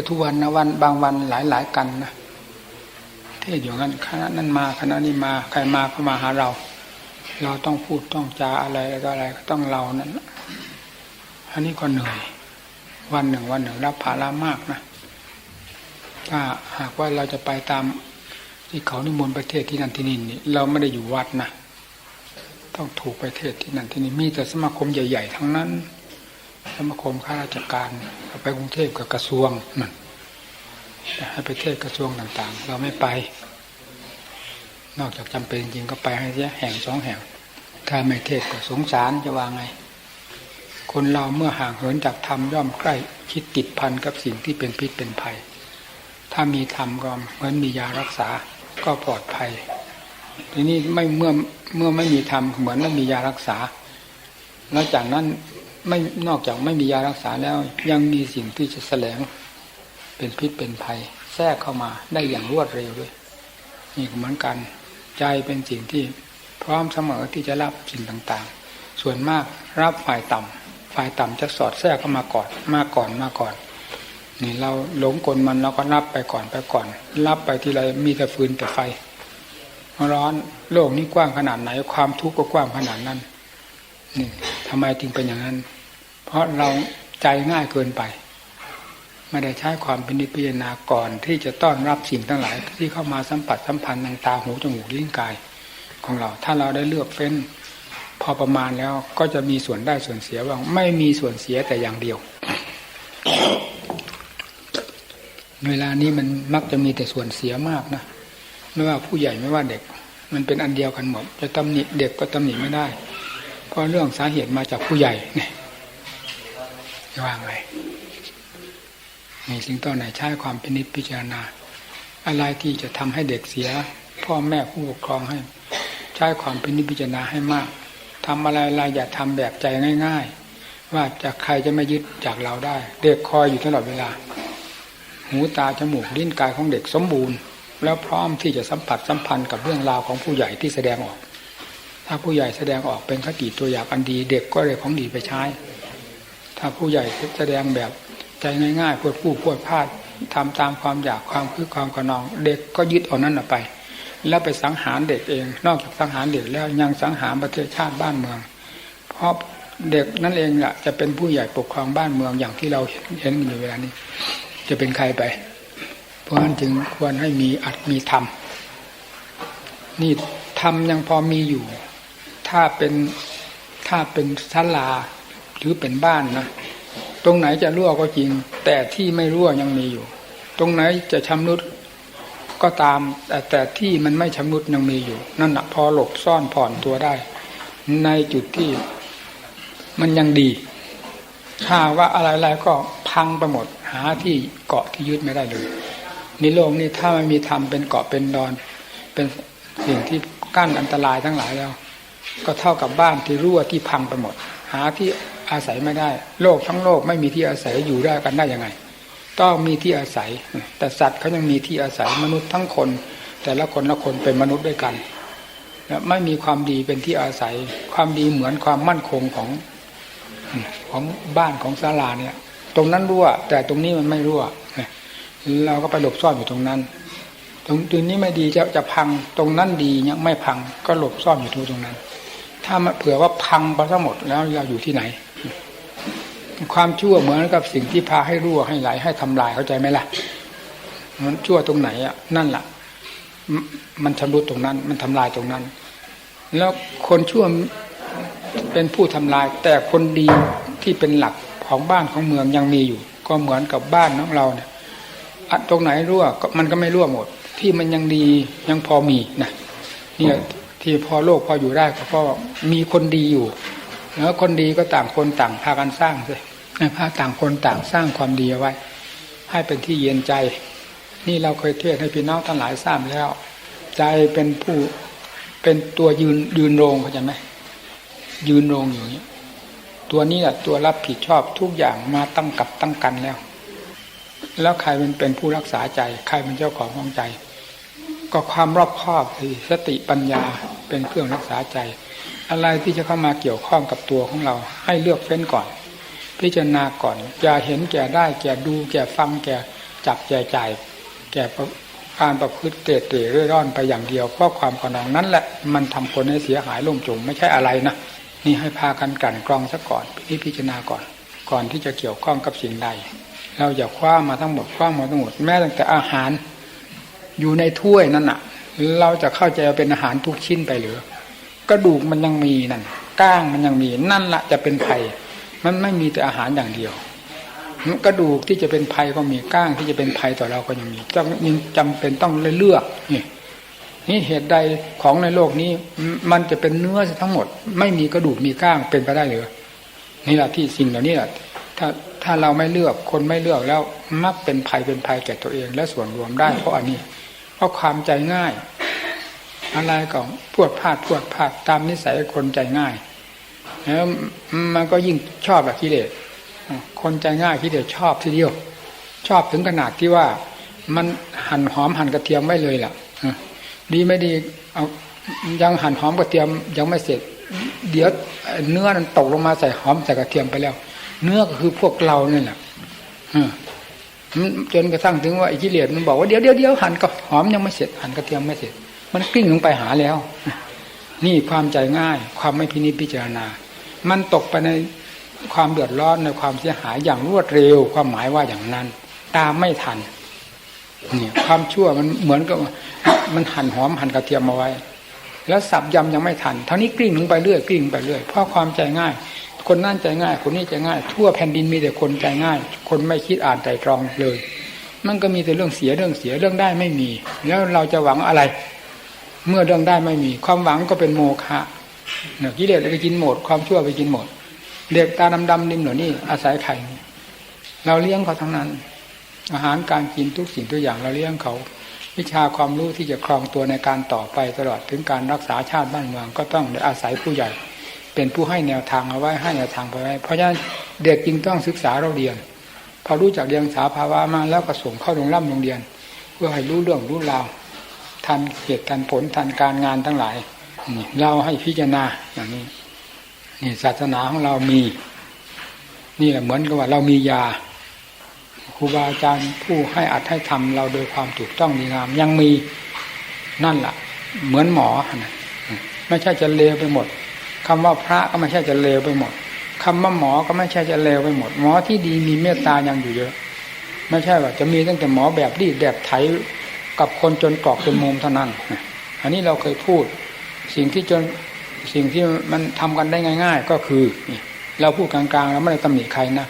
ศทุกวันนะวันบางวันหลายหลายๆกันนะเทศอยู่งั้นคณะนั้นมาคณะนี้มาใครมาก็มาหาเรา เราต้องพูดต้องจาอะไรก็อะไรก็ต้องเรานั้นอันนี้ก็เหนื่อย วันหนึ่งวันหนึ่งรับภาระมากนะถ้าหากว่าเราจะไปตามที่เขานิมนต์ประเทศที่นั่นที่นี่นี่เราไม่ได้อยู่วัดนะต้องถูกไปเทศที่นั่นที่นี่มีแต่สมาคมใหญ่ ๆ ทั้งนั้น สมาคมข้าราชการเอาไปกรุงเทพกับกระทรวงนั่นให้ไปเทศกระทรวงต่างๆ เราไม่ไป นอกจากจำเป็นจริงก็ไปให้เสียแห่งสองแห่ง ถ้าไม่เทศก็สงสารจะว่าไง คนเราเมื่อห่างเหินจากธรรมย่อมใกล้คิดติดพันกับสิ่งที่เป็นพิษเป็นภัย ถ้ามีธรรมก็เหมือนมียารักษาก็ปลอดภัย ทีนี้ไม่เมื่อเมื่อไม่มีธรรมเหมือนไม่มียารักษา แล้วจากนั้น ไม่นอกจากไม่มียารักษาแล้ว ยังมีสิ่งที่จะแสลง เป็นพิษเป็นภัย แทรกเข้ามาได้อย่างรวดเร็วด้วย นี่เหมือนกัน ใจเป็นสิ่งที่พร้อมเสมอที่จะรับสิ่งต่างๆ ส่วนมากรับฝ่ายต่ำฝ่ายต่ำจะสอดแทรกเข้ามาก่อนมาก่อนมาก่อน นี่เราหลงกลมันเราก็รับไปก่อนไปก่อน รับไปทีไรมีแต่ฟืนแต่ไฟร้อนโลกนี้กว้างขนาดไหนความทุกข์ก็กว้างขนาดนั้นนี่ทำไมจึงเป็นอย่างนั้น เพราะเราใจง่ายเกินไป ไม่ได้ใช้ความเป็นนิพพานาก่อนที่จะต้อนรับสิ่งทั้งหลาย ที่เข้ามาสัมผัสสัมพันธ์ทางตาหูจมูกลิ้นกายของเรา ถ้าเราได้เลือกเฟ้น พอประมาณแล้วก็จะมีส่วนได้ส่วนเสียบ้างไม่มีส่วนเสียแต่อย่างเดียว เวลานี้มันมักจะมีแต่ส่วนเสียมากนะไม่ว่าผู้ใหญ่ไม่ว่าเด็ก มันเป็นอันเดียวกันหมด จะตำหนิเด็กก็ตำหนิไม่ได้ เพราะเรื่องสาเหตุมาจากผู้ใหญ่เนี่ย จะว่าไงนี่สิ่งต่อไหนใช้ความพินิจพิจารณา อะไรที่จะทำให้เด็กเสีย พ่อแม่ผู้ปกครองให้ ใช้ความพินิจพิจารณาให้มากทำอะไรอะไรอย่าทำแบบใจง่าย ๆ ว่าจะใครจะไม่ยึดจากเราได้ เด็กคอยอยู่ตลอดเวลา หูตาจมูกลิ้นกายของเด็กสมบูรณ์ แล้วพร้อมที่จะสัมผัสสัมพันธ์กับเรื่องราวของผู้ใหญ่ที่แสดงออก ถ้าผู้ใหญ่แสดงออกเป็นคติตัวอย่างอันดี เด็กก็เลยของดีไปใช้ ถ้าผู้ใหญ่แสดงแบบใจง่ายๆพูดผู้พูดพลาดทำตามความอยากความคือความกระนอง เด็กก็ยึดเอานั้นออกไป แล้วไปสังหารเด็กเอง นอกจากสังหารเด็กแล้วยังสังหารประเทศชาติบ้านเมือง เพราะเด็กนั่นเองแหละจะเป็นผู้ใหญ่ปกครองบ้านเมืองอย่างที่เราเห็นอยู่เวลานี้ จะเป็นใครไป เพราะฉะนั้นจึงควรให้มีอัดมีธรรมนี่ธรรมยังพอมีอยู่ ถ้าเป็นถ้าเป็นศาลา หรือเป็นบ้านนะตรงไหนจะรั่วก็จริง แต่ที่ไม่รั่วยังมีอยู่ ตรงไหนจะชำรุดก็ตาม แต่แต่ที่มันไม่ชำรุดยังมีอยู่ นั่นแหะพอหลบซ่อนผ่อนตัวได้ ในจุดที่มันยังดี ถ้าว่าอะไรๆก็พังไปหมด หาที่เกาะที่ยึดไม่ได้เลยในโลกนี้ถ้าไม่มีธรรมเป็นเกาะเป็นดอน เป็นสิ่งที่กั้นอันตรายทั้งหลายแล้ว ก็เท่ากับบ้านที่รั่วที่พังไปหมด หาที่ อาศัยไม่ได้ โลกทั้งโลกไม่มีที่อาศัยอยู่ได้กันได้ยังไง ต้องมีที่อาศัย แต่สัตว์เขายังมีที่อาศัยมนุษย์ทั้งคน แต่ละคนละคนเป็นมนุษย์ด้วยกันไม่มีความดีเป็นที่อาศัย ความดีเหมือนความมั่นคงของของบ้านของศาลาเนี่ย ตรงนั้นรั่ว แต่ตรงนี้มันไม่รั่วเราก็ไปหลบซ่อนอยู่ตรงนั้น ตรงตรงนี้ไม่ดีจะจะพังตรงนั้นดียังไม่พังก็หลบซ่อนอยู่ตรงนั้น ถ้าเผื่อว่าพังไปทั้งหมดแล้วเราอยู่ที่ไหน ความชั่วเหมือนกับสิ่งที่พาให้รั่วให้ไหล ให้ทำลายเข้าใจไหมล่ะ มันชั่วตรงไหนอะนั่นแหละมันชำรุดตรงนั้น มันทำลายตรงนั้น แล้วคนชั่วเป็นผู้ทำลาย แต่คนดีที่เป็นหลักของบ้านของเมืองยังมีอยู่ ก็เหมือนกับบ้านของเราเนี่ยตรงไหนรั่วมันก็ไม่รั่วหมด ที่มันยังดียังพอมีนะเนี่ย ที่พอโลกพออยู่ได้ก็เพราะมีคนดีอยู่แล้วคนดีก็ต่างคนต่างพากันสร้างเลยพาต่างคนต่างสร้างความดีเอาไว้ ให้เป็นที่เย็นใจ นี่เราเคยเทศให้พี่น้องทั้งหลายทราบแล้ว ใจเป็นผู้เป็นตัวยืนยืนโรงเข้าใจไหมยืนโรงอยู่นี้ตัวนี้แหละตัวรับผิดชอบทุกอย่างมาตั้งกับตั้งกันแล้ว แล้วใครเป็นเป็นผู้รักษาใจ ใครเป็นเจ้าของของใจ ก็ความรอบคอบคือสติปัญญาเป็นเครื่องรักษาใจ อะไรที่จะเข้ามาเกี่ยวข้องกับตัวของเรา ให้เลือกเฟ้นก่อน พิจารณาก่อนอย่าเห็นแก่ได้ แก่ดู แก่ฟังแก่จับใจจ่ายแก่การประพฤติเตะเตะเร่ร่อนไปอย่างเดียวเพราะความขนองนั้นแหละมันทำคนให้เสียหายล่มจมไม่ใช่อะไรนะนี่ให้พากันกลั่นกรองซะก่อนพิพิจารณาก่อน ก่อนที่จะเกี่ยวข้องกับสิ่งใด เราอย่าคว้ามาทั้งหมดคว้ามาทั้งหมดแม้ตั้งแต่อาหาร อยู่ในถ้วยนั่นน่ะ เราจะเข้าใจว่าเป็นอาหารทุกชิ้นไปหรือกระดูกมันยังมีนั่นก้างมันยังมีนั่นละจะเป็นภัย มันไม่มีแต่อาหารอย่างเดียวกระดูกที่จะเป็นภัยก็มีก้างที่จะเป็นภัยต่อเราก็ยังมีจำยังจำเป็นต้องเลือกนี่นี่เหตุใดของในโลกนี้ มันจะเป็นเนื้อทั้งหมด ไม่มีกระดูกมีก้างเป็นไปได้หรือนี่แหละที่สิ่งเหล่านี้แหละถ้าถ้าเราไม่เลือกคนไม่เลือกแล้วมักเป็นภัยเป็นภัยแก่ตัวเอง และส่วนรวมได้เพราะอันนี้ เพราะความใจง่าย อะไรก็พวดพลาดพวดพลาดตามนิสัยคนใจง่ายแล้วมันก็ยิ่งชอบแบบกิเลสคนใจง่ายที่เดียวชอบทีเดียว ชอบถึงขนาดที่ว่า มันหั่นหอมหั่นกระเทียมไม่เลยล่ะดีไม่ดีเอายังหั่นหอมกระเทียมยังไม่เสร็จ เดี๋ยวเนื้อมันตกลงมาใส่หอมใส่กระเทียมไปแล้ว เนื้อก็คือพวกเราเนี่ยแหละ จนกระทั่งถึงว่าไอ้กิเลสมันบอกว่าเดี๋ยวเดี๋ยวเดี๋ยวหั่นก็หอมยังไม่เสร็จหั่นกระเทียมไม่เสร็จ มันกลิ้งลงไปหาแล้ว นี่ความใจง่าย ความไม่พินิจพิจารณา มันตกไปในความเดือดร้อนในความเสียหายอย่างรวดเร็ว ความหมายว่าอย่างนั้น ตามไม่ทันนี่ความชั่วมันเหมือนกับมันหั่นหอมหั่นกระเทียมมาไว้ แล้วสับยำยังไม่ทัน เท่านี้กลิ้งลงไปเรื่อยกลิ้งไปเรื่อยเพราะความใจง่าย คนนั่นใจง่าย คนนี้ใจง่าย ทั่วแผ่นดินมีแต่คนใจง่าย คนไม่คิดอ่านใจตรองเลย มันก็มีแต่เรื่องเสียเรื่องเสียเรื่องได้ไม่มี แล้วเราจะหวังอะไร เมื่อเรื่องได้ไม่มี ความหวังก็เป็นโมฆะเนี่ยกิเลสไปกินหมด ความชั่วไปกินหมดเด็กตาดำๆนิ่มเหล่านี้อาศัยไข่เราเลี้ยงเขาทั้งนั้น อาหารการกินทุกสิ่งทุกอย่างเราเลี้ยงเขา วิชาความรู้ที่จะครองตัวในการต่อไปตลอดถึงการรักษาชาติบ้านเมืองก็ต้องอาศัยผู้ใหญ่ เป็นผู้ให้แนวทางเอาไว้ให้แนวทางไปไว้ เพราะฉะนั้นเด็กจริงต้องศึกษาเราเรียน พอรู้จักเรียนสาภาวะมาแล้วก็ส่งเข้าโรงร่ำโรงเรียน เพื่อให้รู้เรื่องรู้ราวทันเหตุทันผลทันการงานทั้งหลายเราให้พิจารณาอย่างนี้นี่ศาสนาของเรามี นี่แหละเหมือนกับว่าเรามียาครูบาอาจารย์ผู้ให้อัดให้ทำเราโดยความถูกต้องดีงาม ยังมีนั่นแหละเหมือนหมอนะไม่ใช่จะเลวไปหมด คำว่าพระก็ไม่ใช่จะเลวไปหมดคำว่าหมอก็ไม่ใช่จะเลวไปหมด หมอที่ดีมีเมตตายังอยู่เยอะ ไม่ใช่ว่าจะมีตั้งแต่หมอแบบรีดแบบไถกับคนจนกรอกจนมุมเท่านั้นอันนี้เราเคยพูด สิ่งที่จนสิ่งที่มันทำกันได้ง่าย ๆ ก็คือ เราพูดกลางๆเราไม่ได้ตำหนิใครนะ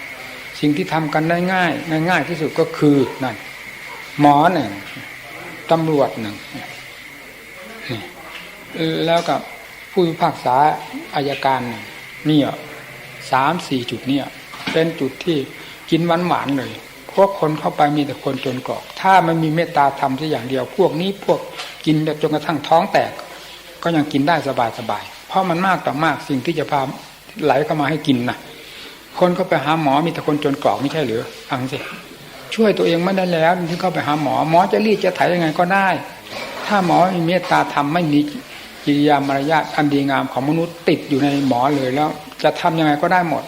สิ่งที่ทำกันได้ง่าย ง่าย ที่สุดก็คือนั่นหมอหนึ่งตำรวจหนึ่งแล้วกับ ผู้พิพากษาอายการนี่สามสี่จุดเนี่ย เป็นจุดที่กินหวานหวานเลยพวกคนเข้าไปมีแต่คนจนกรอก ถ้ามันมีเมตตาทำสักอย่างเดียว พวกนี้พวกกินจนกระทั่งท้องแตก ก็ยังกินได้สบายสบาย เพราะมันมากต่อมากสิ่งที่จะพาไหลเข้ามาให้กินนะคนก็ไปหาหมอมีแต่คนจนกรอกไม่ใช่หรือฟังสิช่วยตัวเองไม่ได้แล้วที่เข้าไปหาหมอ หมอจะรีดจะไถยยังไงก็ได้ ถ้าหมอมีเมตตาธรรมไม่มี กิริยามารยาทอันดีงามของมนุษย์ติดอยู่ในหมอเลยแล้ว จะทำยังไงก็ได้หมด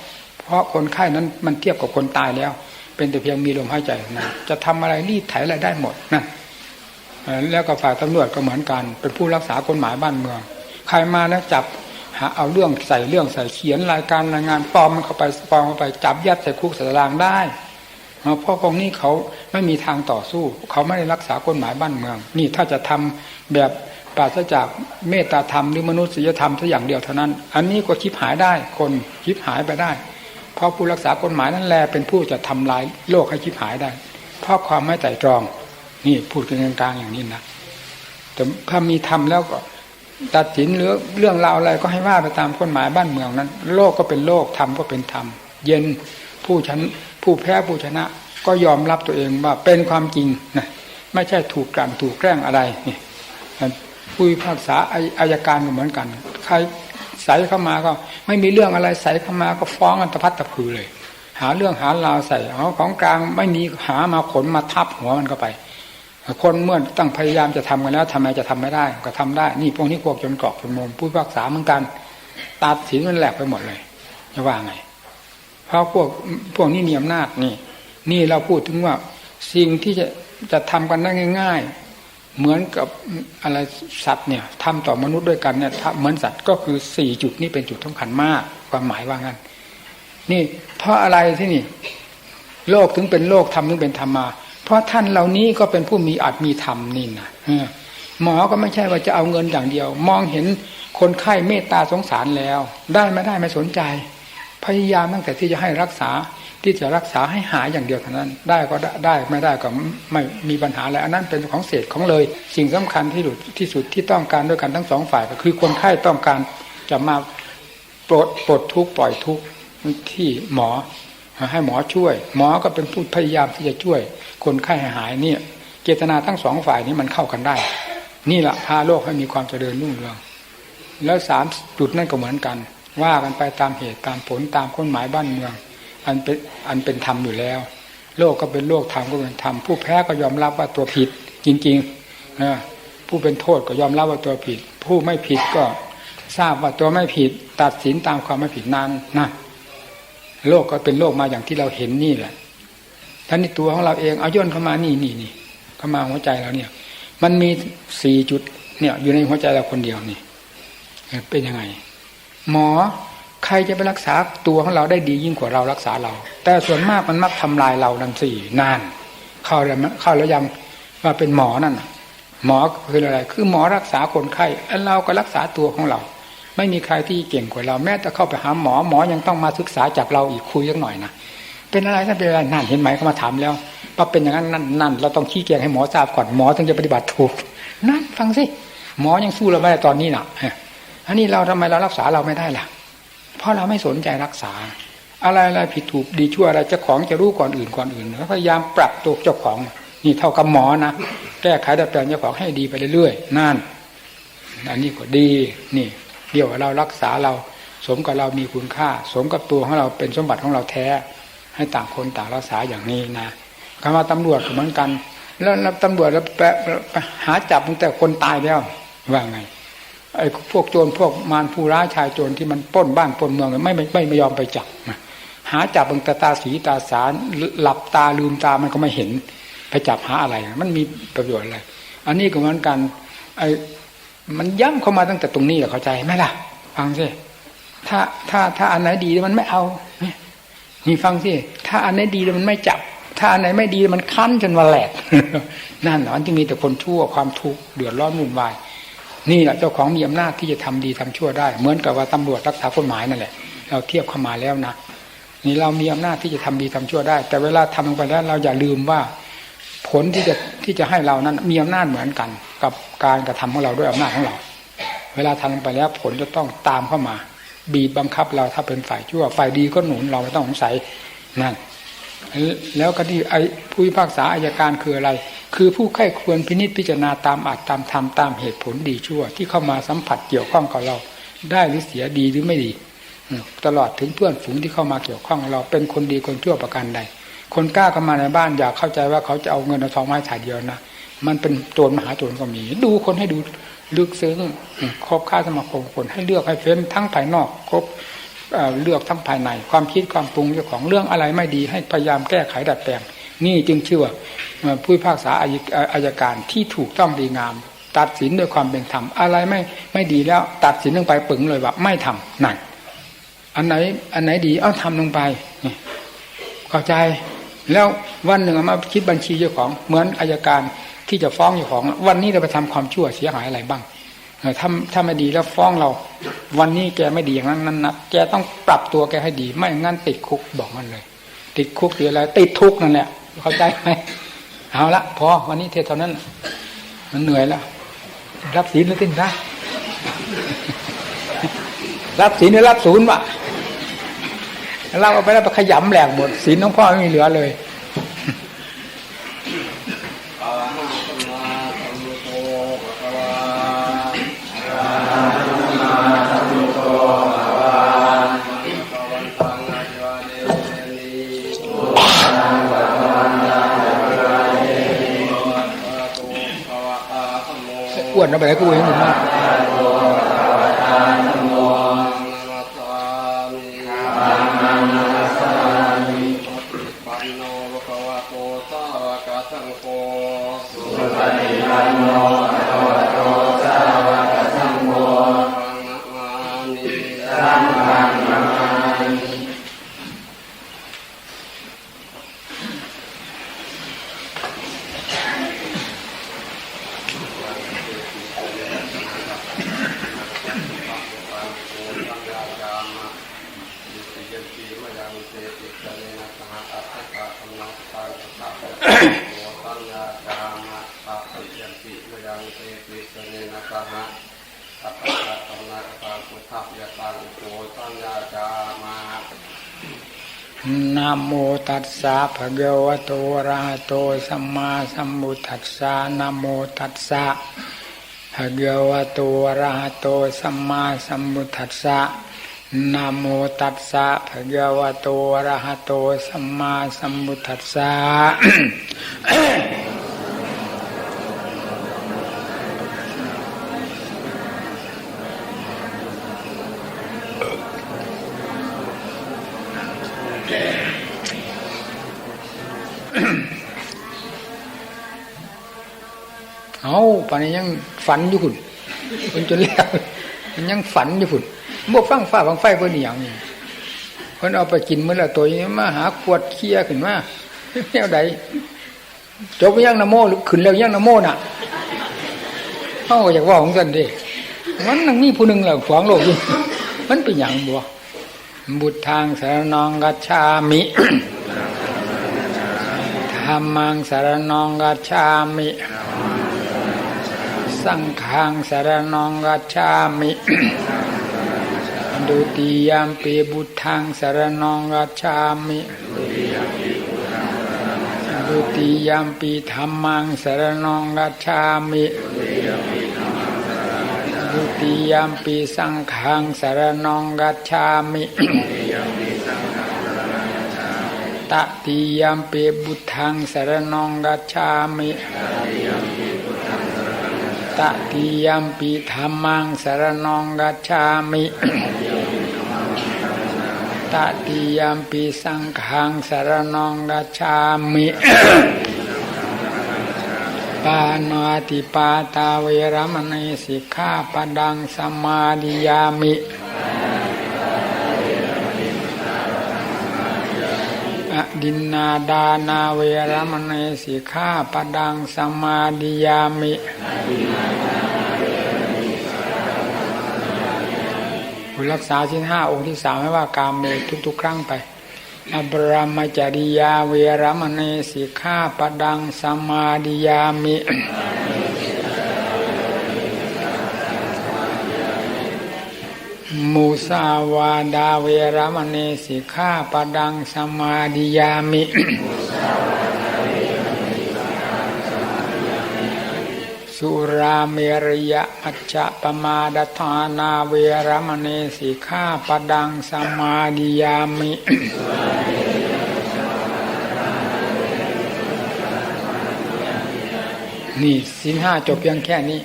เพราะคนไข้นั้นมันเทียบกับคนตายแล้ว เป็นแต่เพียงมีลมหายใจนะจะทำอะไรรีดไถอะไรได้หมดนะแล้วก็ฝ่ายตำรวจก็เหมือนกัน เป็นผู้รักษากฎหมายบ้านเมือง ใครมาแล้วจับหาเอาเรื่องใส่เรื่องใส่เขียนรายการรายงานปลอมมันเข้าไปปลอมเข้าไปจับยัดใส่คุกใส่ตารางได้เพราะพวกนี้เขาไม่มีทางต่อสู้ เขาไม่ได้รักษากฎหมายบ้านเมือง นี่ถ้าจะทำแบบ ปราศจากเมตตาธรรมหรือมนุษยธรรมแค่อย่างเดียวเท่านั้น อันนี้ก็คิดหายได้คนคิดหายไปได้ เพราะผู้รักษากฎหมายนั่นแหละเป็นผู้จะทำลายโลกให้คิดหายได้ เพราะความไม่ไต่ตรอง นี่พูดกันกลางๆอย่างนี้นะแต่ถ้ามีทำแล้วก็ตัดสินเรื่องเรื่องราวอะไรก็ให้ว่าไปตามกฎหมายบ้านเมืองนั้น โลกก็เป็นโลกธรรมก็เป็นธรรมเย็นผู้ชนะผู้แพ้ผู้ชนะ ก็ยอมรับตัวเองว่าเป็นความจริงนะไม่ใช่ถูกกลั่นถูกแกล้งอะไรนี่ ผู้พิพากษาอายการก็เหมือนกัน ใครใส่เข้ามาก็ไม่มีเรื่องอะไรใส่เข้ามาก็ฟ้องกันตะพัดตะพือเลย หาเรื่องหาราวใส่เอาของกลางไม่มีหามาขนมาทับหัวมันเข้าไป คนเมื่อตั้งพยายามจะทำกันแล้วทำไมจะทำไม่ได้ ก็ทำได้ นี่พวกนี้พวกจนกรอกจนมุมผู้พักษาเหมือนกันตัดสินมันแหลกไปหมดเลยจะว่าไง เพราะพวกพวกนี้มีอำนาจนี่ นี่เราพูดถึงว่าสิ่งที่จะจะทำกันได้ง่าย เหมือนกับอะไรสัตว์เนี่ยทำต่อมนุษย์ด้วยกันเนี่ยถ้าเหมือนสัตว์ก็คือสี่จุดนี้เป็นจุดสำคัญมากความหมายว่างั้น นี่ เพราะอะไรที่นี่ โลกถึงเป็นโลกธรรมถึงเป็นธรรมมา เพราะท่านเหล่านี้ก็เป็นผู้มีอัตมีธรรมนี่นะหมอก็ไม่ใช่ว่าจะเอาเงินอย่างเดียว มองเห็นคนไข้เมตตาสงสารแล้ว ได้ไม่ได้ไม่สนใจ พยายามตั้งแต่ที่จะให้รักษา ที่จะรักษาให้หายอย่างเดียวเท่านั้น ได้ก็ได้ได้ไม่ได้ก็ไม่มีปัญหาแล้วอันนั้นเป็นของเศษของเลย สิ่งสำคัญที่สุดที่สุดที่ต้องการด้วยกันทั้งสองฝ่ายก็คือคนไข้ต้องการจะมาปลดปลดทุกปล่อยทุกที่หมอ ให้หมอช่วย หมอก็เป็นผู้พยายามที่จะช่วย คนไข้ให้หายเนี่ยเจตนาทั้งสองฝ่ายนี้มันเข้ากันได้ นี่แหละพาโลกให้มีความเจริญรุ่งเรืองแล้วสามจุดนั่นก็เหมือนกัน ว่ากันไปตามเหตุตามผลตามกฎหมายบ้านเมือง อันเป็นอันเป็นธรรมอยู่แล้ว โลกก็เป็นโลกธรรมก็เป็นธรรมผู้แพ้ก็ยอมรับว่าตัวผิดจริงๆนะผู้เป็นโทษก็ยอมรับว่าตัวผิด ผู้ไม่ผิดก็ทราบว่าตัวไม่ผิด ตัดสินตามความไม่ผิดนั้นนะโลกก็เป็นโลกมาอย่างที่เราเห็นนี่แหละท่านนี่ตัวของเราเองเอาย่นเข้ามานี่นี่นี่เข้ามาหัวใจเราเนี่ย มันมีสี่จุดเนี่ย อยู่ในหัวใจเราคนเดียวนี่เป็นยังไง หมอ ใครจะไปรักษาตัวของเราได้ดียิ่งกว่าเรารักษาเรา แต่ส่วนมากมันมักทำลายเราดังสี่นาน เข้าแล้วเข้าแล้วยังว่าเป็นหมอนั่นหมอคืออะไร คือหมอรักษาคนไข้เราก็รักษาตัวของเรา ไม่มีใครที่เก่งกว่าเรา แม้แต่เข้าไปหาหมอหมอยังต้องมาศึกษาจากเราอีกคุยสักหน่อยนะเป็นอะไรถ้าเป็นอะไรนั่นเห็นไหมเขามาถามแล้วว่าเป็นอย่างนั้นนั่นนั่นเราต้องชี้แจให้หมอทราบก่อนหมอถึงจะปฏิบัติถูก นั่นฟังสิหมอยังสู้เราไม่ได้ตอนนี้น่ะอันนี้เราทำไมเรารักษาเราไม่ได้ล่ะ เพราะเราไม่สนใจรักษา อะไรอะไรผิดถูกดีชั่วอะไรเจ้าของจะรู้ก่อนอื่นก่อนอื่นแล้วพยายามปรับตัวเจ้าของ นี่เท่ากับหมอนะแก้ไขดัดแปลงเจ้าของให้ดีไปเรื่อยๆนั่นอันนี้ก็ดีนี่เดี๋ยวเรารักษาเราสมกับเรามีคุณค่า สมกับตัวของเราเป็นสมบัติของเราแท้ ให้ต่างคนต่างรักษาอย่างนี้นะคำว่าตำรวจเหมือนกัน แล้วตำรวจแล้วไปหาจับตั้งแต่คนตายแล้วว่าไง ไอ้พวกโจรพวกมารผู้ร้ายชายโจรที่มันป้นบ้านป้นเมืองไม่ไม่ไม่ไม่ยอมไปจับหาจับตั้งต่ตาสีตาสารหลับตาลืมตามันก็ไม่เห็น ไปจับหาอะไร มันมีประโยชน์อะไร อันนี้ก็เหมือนกันไอ้มันย้ำเข้ามาตั้งแต่ตรงนี้แหละเข้าใจไหมล่ะ ฟังสิถ้าถ้าถ้าอันไหนดีมันไม่เอานี่ฟังสิถ้าอันไหนดีมันไม่จับ ถ้าอันไหนไม่ดีมันคั้นจนวันแหลกนั่นอันที่มีแต่คนชั่วความทุกข์เดือดร้อนวุ่นวาย นี่แหละเจ้าของมีอำนาจที่จะทำดีทำชั่วได้ เหมือนกับว่าตำรวจรักษากฎหมายนั่นแหละ เราเทียบเข้ามาแล้วนะนี่เรามีอำนาจที่จะทำดีทำชั่วได้ แต่เวลาทำลงไปแล้วเราอย่าลืมว่าผลที่จะที่จะให้เรานั้นมีอำนาจเหมือนกัน กับการกระทำของเราด้วยอำนาจของเรา เวลาทำลงไปแล้วผลจะต้องตามเข้ามา บีบบังคับเราถ้าเป็นฝ่ายชั่ว ฝ่ายดีก็หนุนเราไม่ต้องสงสัยนั่นแล้วก็ที่ไอ้ผู้พิพากษาอายการคืออะไร คือผู้ไข้ควรพินิจพิจารณาตามอัตตามธรรมตามเหตุผลดีชั่ว ที่เข้ามาสัมผัสเกี่ยวข้องกับเรา ได้หรือเสียดีหรือไม่ดีตลอดถึงเพื่อนฝูงที่เข้ามาเกี่ยวข้องเราเป็นคนดีคนชั่วประการใด คนกล้าเข้ามาในบ้านอยากเข้าใจว่าเขาจะเอาเงินเอาทองมาถ่ายเดียวนะมันเป็นโจรมหาโจรก็มี ดูคนให้ดูลึกซึ้งครบค่าสมาคมคนให้เลือกให้เฟ้นทั้งภายนอกครบเลือกทั้งภายใน ความคิดความปรุงเจ้าของเรื่องอะไรไม่ดี ให้พยายามแก้ไขดัดแปลง นี่จึงชื่อว่าผู้พิพากษาอายการที่ถูกต้องดีงาม ตัดสินด้วยความเป็นธรรมอะไรไม่ไม่ดีแล้ว ตัดสินลงไปปึงเลยว่า ไม่ทำนั่นอันไหน อันไหนดีเอาทำลงไปเข้าใจ แล้ววันหนึ่งมาคิดบัญชีเจ้าของเหมือนอายการที่จะฟ้องเจ้าของ วันนี้เราไปทำความชั่วเสียหายอะไรบ้างถ้าถ้าไม่ดีแล้วฟ้องเรา วันนี้แกไม่ดีอย่างนั้นนั้นนะแกต้องปรับตัวแกให้ดี ไม่งั้นติดคุกบอกมันเลย ติดคุกหรืออะไรติดทุกนั่นแหละ เข้าใจไหมเอาละพอวันนี้เทเท่านั้น มันเหนื่อยแล้ว รับศีลหรือติ้นนะรับศีลหรือรับศูนย์วะเราเอาไปแล้วไปขยำแหลกหมดศีลน้องพ่อไม่มีเหลือเลย อ้วนเอาไปไหนกูเห็นหมดมาก สังโฆ สุปฏิปันโนภะคะวะโตสาวกสังโฆ สังฆามิ สังฆังนามามิ นะโมตั สะภะคะวะโตอะระหะโตสัมมาสัมพุทธัสสะนะโมตัสสะภะคะวะโตอะระหะโตสัมมาสัมพุทธัสสะนะโมตัสสะภะคะวะโตอะระหะโตสัมมาสัมพุทธัสสะ ป่านนี้ยังฝันอยู่คุณคุณจนแล้วมันยังฝันอยู่คุณบ่ฟังฟ้าฟังไฟเพิ่นอหย่างนี้เพิ่นเอาไปกินเมื้อละตัวนี้มาหาขวดเคียขึ้นมาแนวใดจบยังนโมหรือขึ้นแล้วยังนโมน่ะเฮาอยากว่าของซั่นด้มันนังมีผู้หนึ่งแล้วขวางโลกอยู่มันเป็นหยังบ่บุตรทางสารนองกัจฉามิธรรมังสารนองกัจฉามิ สังฆังสารนองกัจฉามิดุติยามปีบุตังสารนองกัจฉามิดุติยามปีธรรมังสารนองกัจฉามิดุติยามปีสังฆังสารนองกัจฉามิตติยามปีบุตังสารนองกัจฉามิ ตติยมปีธรรมังสารนองกัจฉามิตติยมปีสังฆังสารนองกัจฉามิปานาติปาตาเวรมณีสิกขาปดังสมาดิยามิ ดินนาดานาเวรมณีสิกขาปดังสมาดิยามิ คุณรักษาชิ้นห้าองค์ที่สามไม่ว่ากามเมทุกๆครั้งไปอบรมจริยาเวรมณีสิกขาปดังสมาดิยามิ มุสาวาดาเวรมณีสิกขาปดังสมาดิยามิ สุราเมรยะมัจจะปมาดทานาเวรมณีสิกขาปดังสมาดิยามินี่สินห้าจบเพียงแค่นี้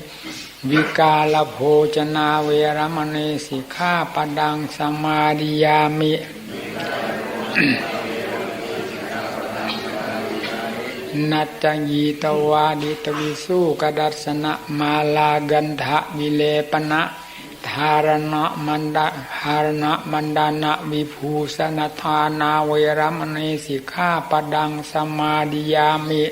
วิกาลโภจนาเวรมณีสิกขาปดังสมาดิยามิ นัตตยีตวาดิตวิสุกดัสนะมาลากันทะวิเลปนะธารณะมันดาธารณะมันดานะวิภูสนทานาเวรมณีสิกขาปดังสมาดิยามิ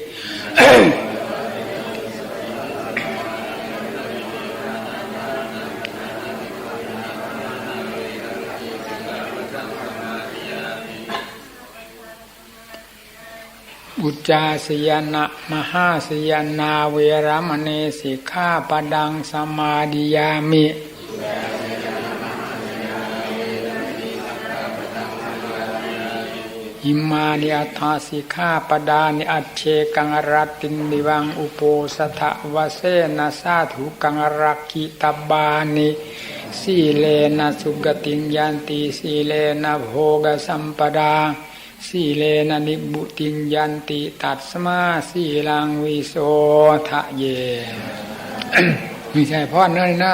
อุจจาสยนะ มหาสยนาเวรมณีสิกขาปดังสมาดิยามิอิมานิอัตาสิกขาปดานิอัจเชกังรัตตินนิวังอุโปสถวเสนะสาธุกังรักขิตบานิสีเลนะสุกติงยันติสีเลนะโภกสัมปดา สีเลนะนิบุติงยันติตัดสมาสีลังวิโสทะเยไม่ใช่พ่อเนยนะ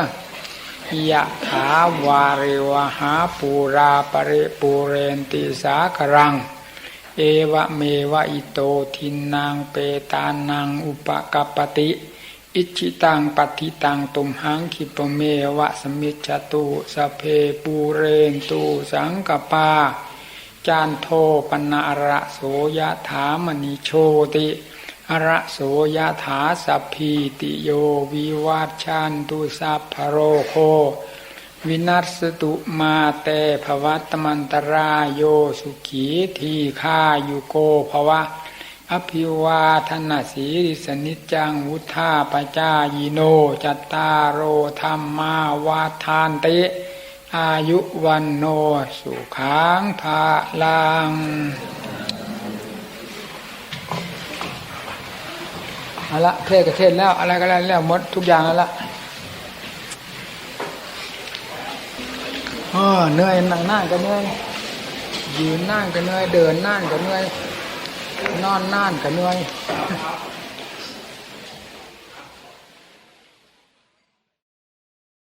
ยะถาวาริวหาปูราปริปูเรนติสาครัง เอวะเมวะอิโตทินนางเปตานังอุปกัปติ อิจิตังปัติตังตุมหังคิปเมวะสมิจตุสเพปูเรนตุสังกปา จานโทปนะระโสยถามณีโชติอระโสยถาสัพพีติโยวิวัชชันตุสัพพโรโควินัสตุมาเตภวัตมันตรายโยสุขีทีฆายุโกภวะ อภิวาทนาสีริสนิจจังวุธาปจายโนจัตตารโอธรรมาวาทานเต อายุวันโนสุขังภาลัง เอาละเทศก็เทศแล้ว อะไรก็แล้วแล้วหมดทุกอย่างแล้วละอ้อเหนื่อยนั่งนั่งก็เหนื่อยยืนนั่งก็เหนื่อยเดินนั่งก็เหนื่อยนอนนั่นก็เหนื่อย